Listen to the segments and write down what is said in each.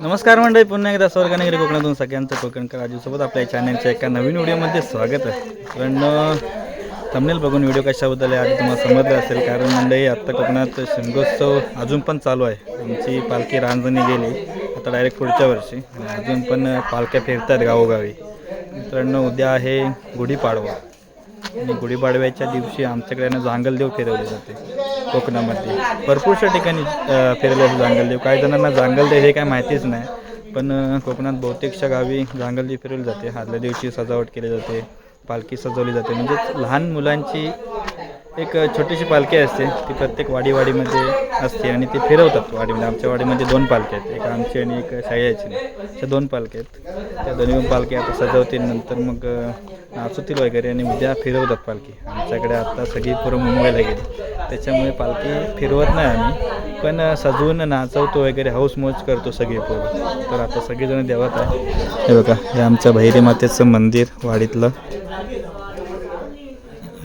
नमस्कार मंडळी पुन्हा एकदा स्वर्गानगरी कोकणातून. सगळ्यांचं कोकणकर राजूसोबत आपल्या चॅनलच्या एका नवीन व्हिडिओमध्ये स्वागत आहे. कारण थंबनेल बघून व्हिडिओ कशाबद्दल आहे आधी तुम्हाला समजलं असेल. कारण मंडळी आत्ता कोकणात शिमगोत्सव अजून पण चालू आहे. आमची पालखी रांजणी गेली आता डायरेक्ट पुढच्या वर्षी. अजून पण पालख्या फिरतात गावोगावी. मित्रांनो उद्या आहे गुढीपाडवा. आणि गुढीपाडव्याच्या दिवशी आमच्याकडे ना जांगलदेव फिरवले जाते कोकणामध्ये. भरपूरशा ठिकाणी फिरवले जाते जांगलदेव. काही जणांना जांगलदेव हे काय माहितीच नाही पण कोकणात बहुतेकशा गावी जांगलदेव फिरवली जाते. आदल्या दिवशी सजावट केली जाते पालखी सजवली जाते. म्हणजे लहान मुलांची एक छोटीशी पालखी असते. ती प्रत्येक वाडीवाडीमध्ये असते आणि ती फिरवतात वाडीमध्ये. आमच्या वाडीमध्ये दोन पालख्या आहेत. एक आमची आणि एक शाळेची अशा दोन पालख्या आहेत. त्या दोन्ही पालख्या पालखी आता सजवतील. नंतर मग नाचवतील वगैरे आणि उद्या फिरवतात पालखी. आमच्याकडे आता सगळी पूर्ण मुंबईला गेली. त्याच्यामुळे पालखी फिरवत नाही आम्ही. पण सजवून नाचवतो वगैरे हाऊस मौज करतो सगळे पोरं. तर आता सगळेजण देवात आहे. हे बघा हे आमच्या भैरी मातेचं मंदिर वाडीतलं.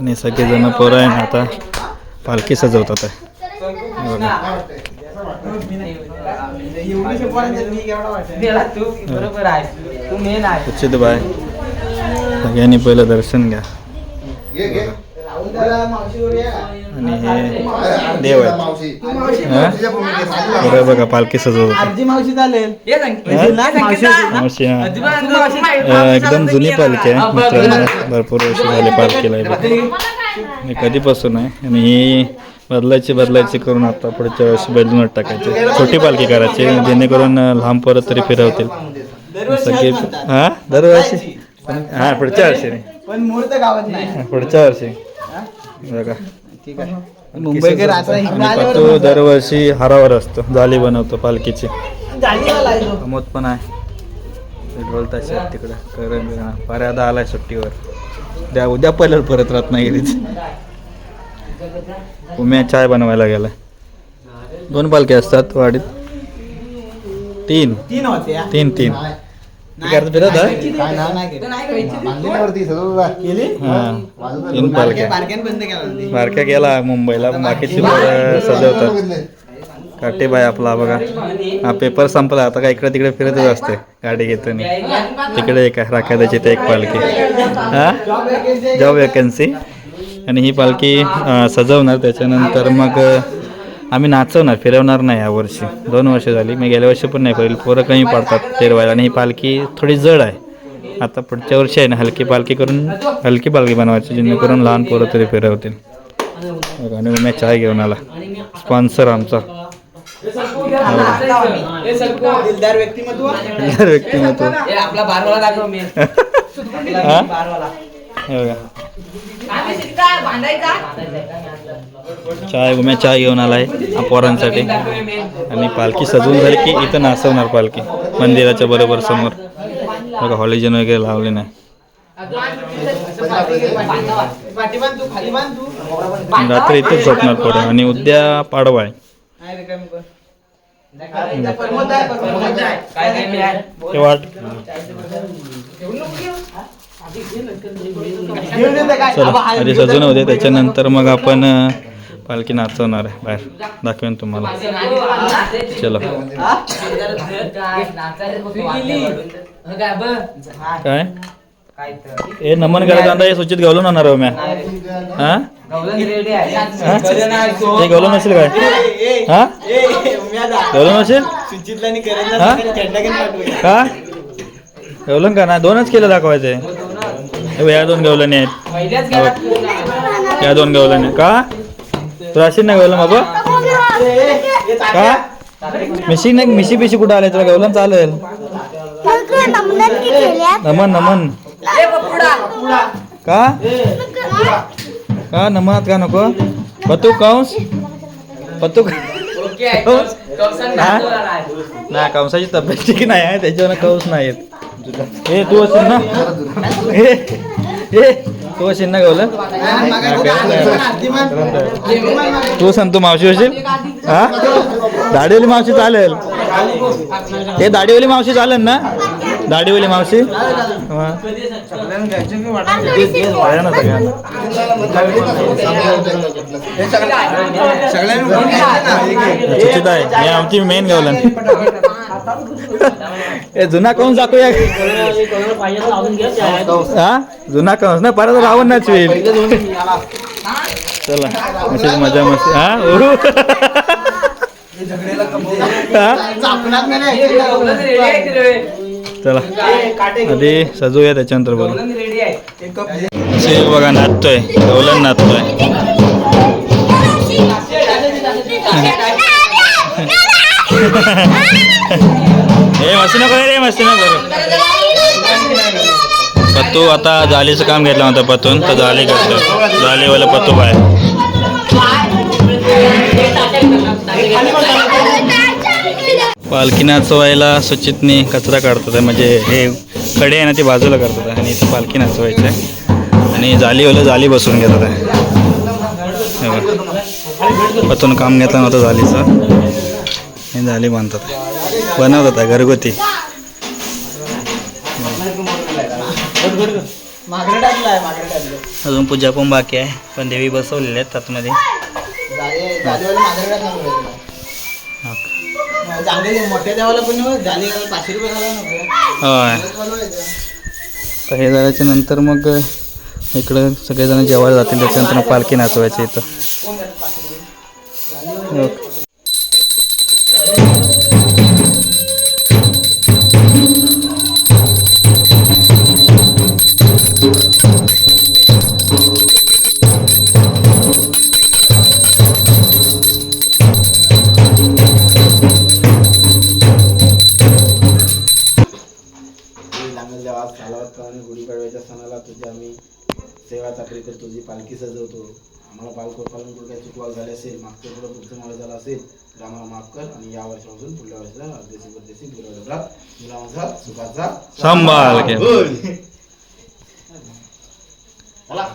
आणि सगळेजण पोरं आहे ना आता पालखी सजवतात उचित बाय. सगळ्यांनी पहिलं दर्शन घ्या. आणि हे देव आहेत. हा? बरं बघा पालखी सजवतात आरजी मावशी चालेल. मावशी हा. अ, एकदम जुनी पालखी आहे. मित्रांनो भरपूर वर्ष झाले पालखीला. आणि कधीपासून आहे? आणि ही बदलायची बदलायची करून आता पुढच्या वर्षी बदलून टाकायची. छोटी पालखी करायची जेणेकरून अ, लहान परत तरी फिरवतील. सगळे हा? दरवर्षी? हा पुढच्या वर्षी. नाही पण मुहूर्त गावात नाही. हा, पुढच्या वर्षी. बघा. ठीक आहे. मुंबईकर आता पातू दरवर्षी हारावर असतो जाली बनवतो पालखीची. प्रमोद पण आहे. ताशे आहेत तिकडं. करण बिरण पर्यादा आलाय सुट्टीवर. द्या उद्या पहिलं परत रत्नागिरीच उम्या चाय बनवायला गेलाय. दोन पालख्या असतात वाडीत. तीन. तीन होते हा. तीन. तीन फिरत आहे? काय नाव नाही. केलं. केली. हा. तीन पालख्या बारक्यान बंद केला होती. बारक्या गेला मुंबईला. बाकीची पोरं सजवतात. काटेबाई आपला बघा. हा पेपर संपला. आता काय इकडे तिकडे फिरतच असते गाडी घेताना. तिकडे एक आहे. राखायची ते एक पालखी. हा? जॉब वॅकन्सी आणि ही पालखी अं, सजवणार. त्याच्यानंतर मग अं, आम्ही नाचवणार फिरवणार नाही यावर्षी दोन वर्ष झाली. मी गेल्या वर्षी पण नाही फिरवली. पोरं कमी पडतात फिरवायला आणि ही पालखी थोडी जड आहे. आता पुढच्या वर्षी आहे ना हलकी पालखी करून हलकी पालखी बनवायची जेणेकरून लहान पोरं तरी फिरवतील. आणि उम्या चाय घेऊन आला. स्पॉन्सर आमचा. दिलदार व्यक्तिमत्व. सुंदर व्यक्तिमत्व आपला बारवाला दाखव मी. हा? चाय उम्या चाय घेऊन आलाय आहे पोरांसाठी. आणि पालखी सजवून झाली की इथं नाचवणार पालखी मंदिराच्या बरोबर समोर. बघा हॉलिजन वगैरे लावले नाही. रात्री इथंच झोपणार पोरं. आणि उद्या पाडवा आहे. वाट. चला आधी सजून होते त्याच्यानंतर मग आपण पालखी नाचवणार आहे. बाहेर. दाखवेन तुम्हाला. चलो. काय? हे नमन करायचं आता हे सूचित गवलून आणणार हा आहे हा? हे? गवलून असेल काय? हा. गवलून असेल? हा? का? गवलन का? ना दोनच केलं दाखवायचे बघ, या दोन गवलणी आहेत. या दोन गवलणी का? तुला असेल ना गवलन बाबा? का? मिशी नाही मिशी पिशी कुठं आले तुला गवलन चालेल. नमन नमन. का? का? नमनात का नको? पतू कंस? पतू ना कंस कंसाची तब्येत ठीक नाही आहे त्याच्यावर कंस नाही आहेत हे तू असेल ना? हे तू असेल ना गवलं. तू सांग तू मावशी होशील? हा? दाढीवाली मावशी चालेल. हे दाढीवाली मावशी चालेल ना? दाढीवाली मावशी? हा. सगळ्यांना आहे हे आमची मेन गवलन ए जुना कोण दाखवूया हा? जुना कंस ना परत रावण नाच होईल चला अशीच मजा मस्ती हा. हा? चला आधी सजूया त्याच्यानंतर बोलू. रेडी आहे असे बघा नाचतोय गवलन नाचतोय. हे मस्ती नको रे मस्ती नको पत्तू आता जालीचं काम घेतलं होतं पतून तर जाली करतो. जालीवाला पत्तू बाय पालखी नाचवायला सुचितनी कचरा काढतात म्हणजे हे खडे आहे ना ते बाजूला करतात आणि इथं पालखी नाचवायचं आहे. आणि जालीवालं जाली बसून घेतात. आहे पतून काम घेतलं नव्हतं जालीचं. जाली बांधतात बनवतात घरगुती. अजून पूजा पण बाकी आहे. पण देवी बसवलेल्या आहेत आतमध्ये. हा. होय. तर झाल्याच्यानंतर मग इकडं सगळेजण जेवायला जातील. त्याच्यानंतर पालखी नाचवायची इथं. असेल मागच्या पुढं पुढचं मला झालं असेल तर आम्हाला माफ कर आणि या वर्षापासून पुढल्या वर्षाला अर्धेशी परदेशी गुरुवारा मुलांचा सुखाचा सांभाळ. चला.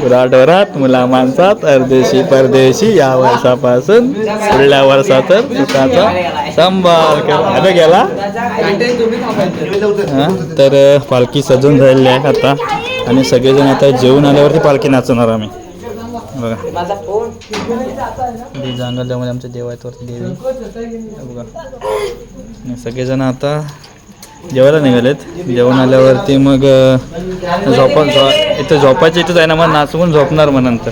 गुराढोरात मुला माणसात अर्देशी परदेशी या वर्षापासून पुढल्या वर्षाचा सुखाचा सांभाळ केला आता गेला? तर पालखी सजून झालेली आहे आता. आणि सगळेजण आता जेवून आल्यावरती पालखी नाचवणार आम्ही. बघा. देवी जांगल्यामध्ये आमच्या देव आहेत वरती देवी. बघा. सगळेजण आता जेवायला निघालेत. जेवण आल्यावरती मग झोपा झो इथं झोपायचं इथंच आहे ना मग नाचवून झोपणार मग नंतर.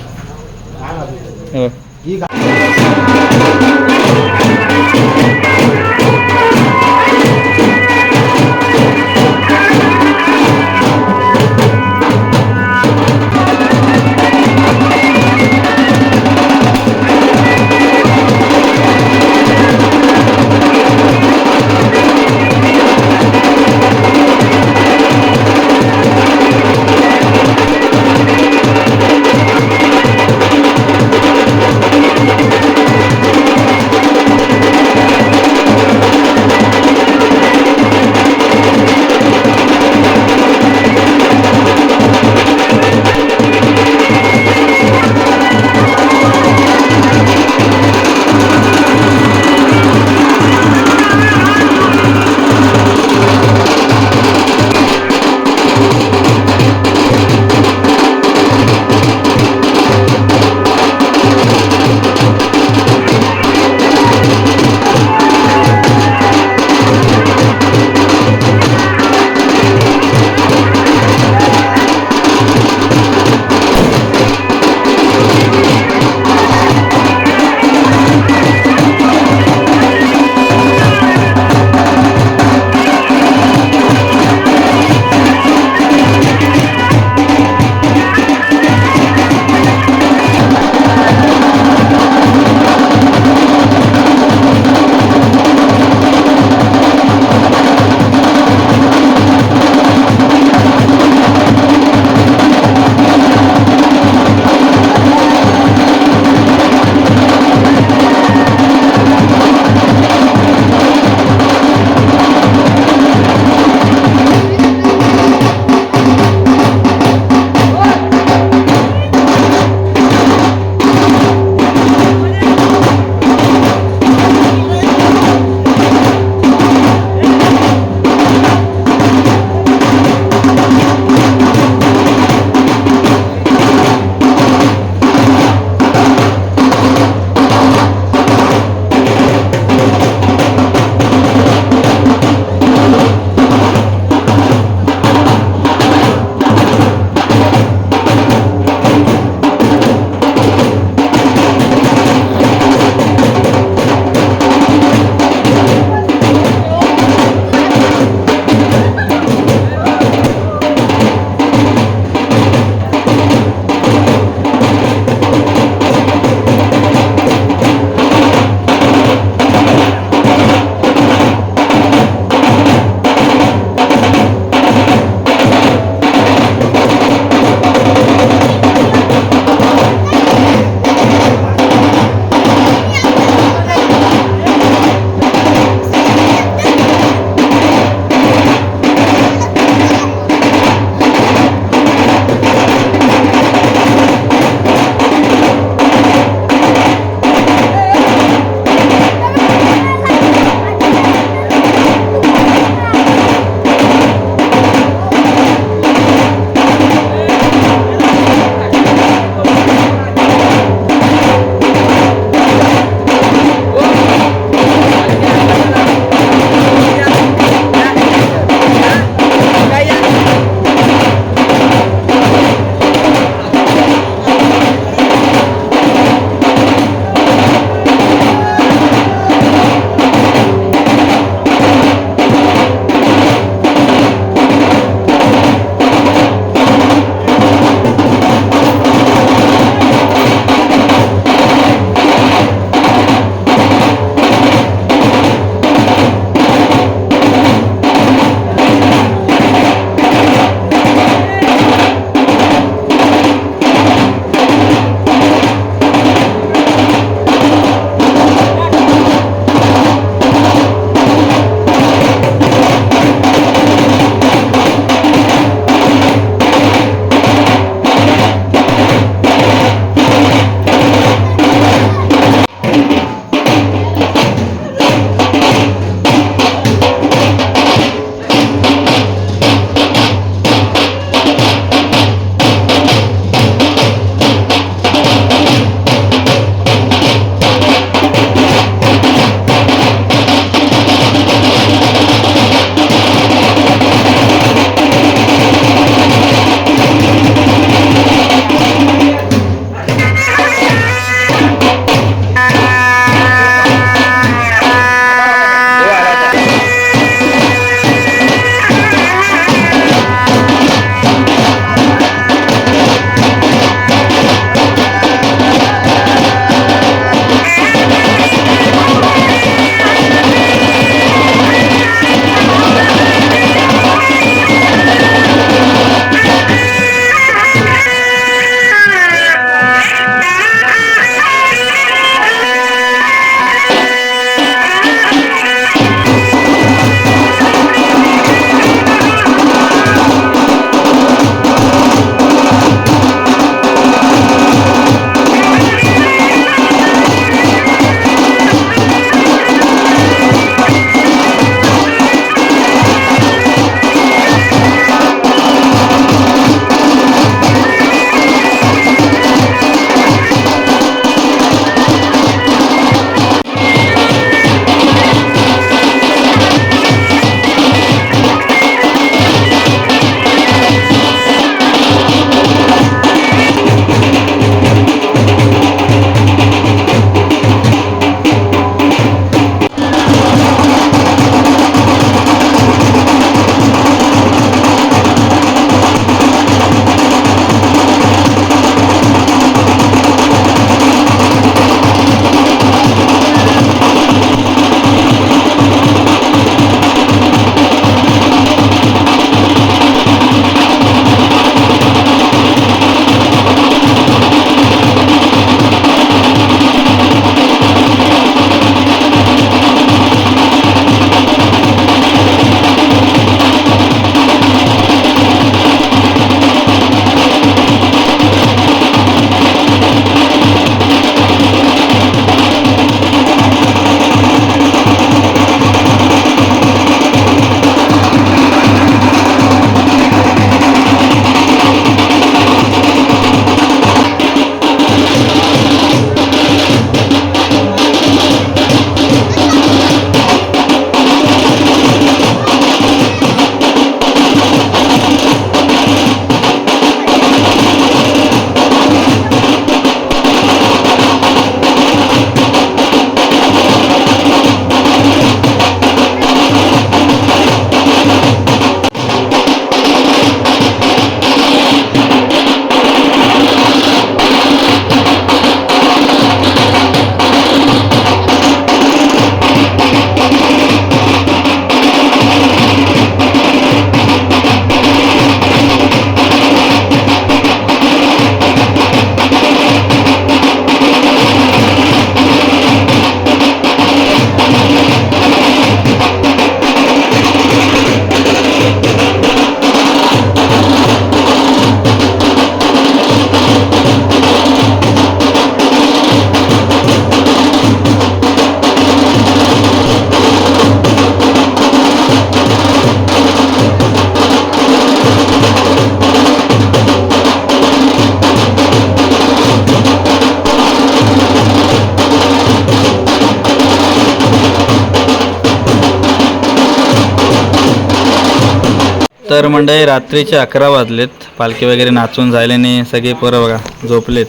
तर मंडळी रात्रीचे अकरा वाजलेत. पालखी वगैरे नाचून झाल्याने सगळे पोरं बघा झोपलेत.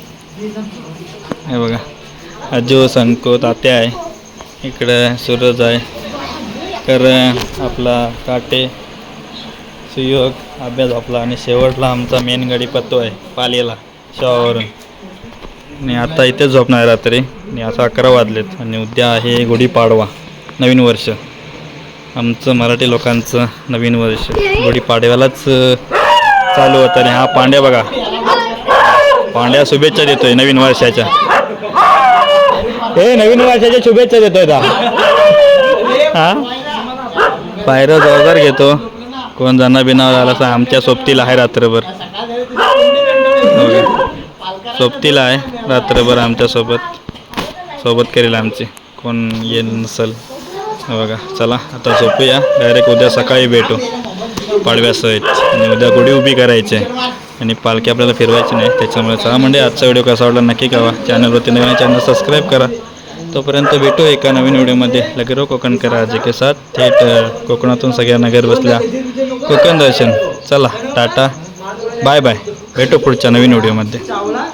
हे बघा. अजू संको तात्या आहे. इकडं सूरज आहे. तर आपला काटे सुयोग अभ्यास आपला आणि शेवटला आमचा मेन गाडी पत्तो आहे पालेला शवावरून. आणि आता इथेच झोपणार आहे रात्री. आणि असं अकरा वाजलेत. आणि उद्या आहे गुढीपाडवा नवीन वर्ष. आमचं मराठी लोकांचं नवीन वर्ष. गुढीपाडव्यालाच चालू होतं आणि हा पांड्या बघा. पांड्या शुभेच्छा देतोय नवीन वर्षाच्या. हे नवीन वर्षाच्या शुभेच्छा देतोय का हा? पायरं जबाबदार घेतो. कोण जाणार बिनावर आला तर आमच्या सोबतीला आहे रात्रभर. सोबतीला आहे रात्रभर आमच्यासोबत. सोबत करेल आमची. कोण येईल नसल. बघा. चला आता झोपूया. डायरेक्ट उद्या सकाळी भेटू. पाडव्यासहित आणि उद्या गुढी उभी करायची. आहे आणि पालखी आपल्याला फिरवायची नाही. त्याच्यामुळे चला म्हणजे आजचा व्हिडिओ कसा आवडला नक्की कळवा. चॅनलवरती नवीन चॅनल सबस्क्राईब करा. तोपर्यंत भेटू एका नवीन व्हिडिओमध्ये लगेरो कोकण करा जे के साथ. थेट कोकणातून सगळ्यांना घर बसल्या. कोकण दर्शन. चला टाटा. बाय बाय भेटू पुढच्या नवीन व्हिडिओमध्ये चावला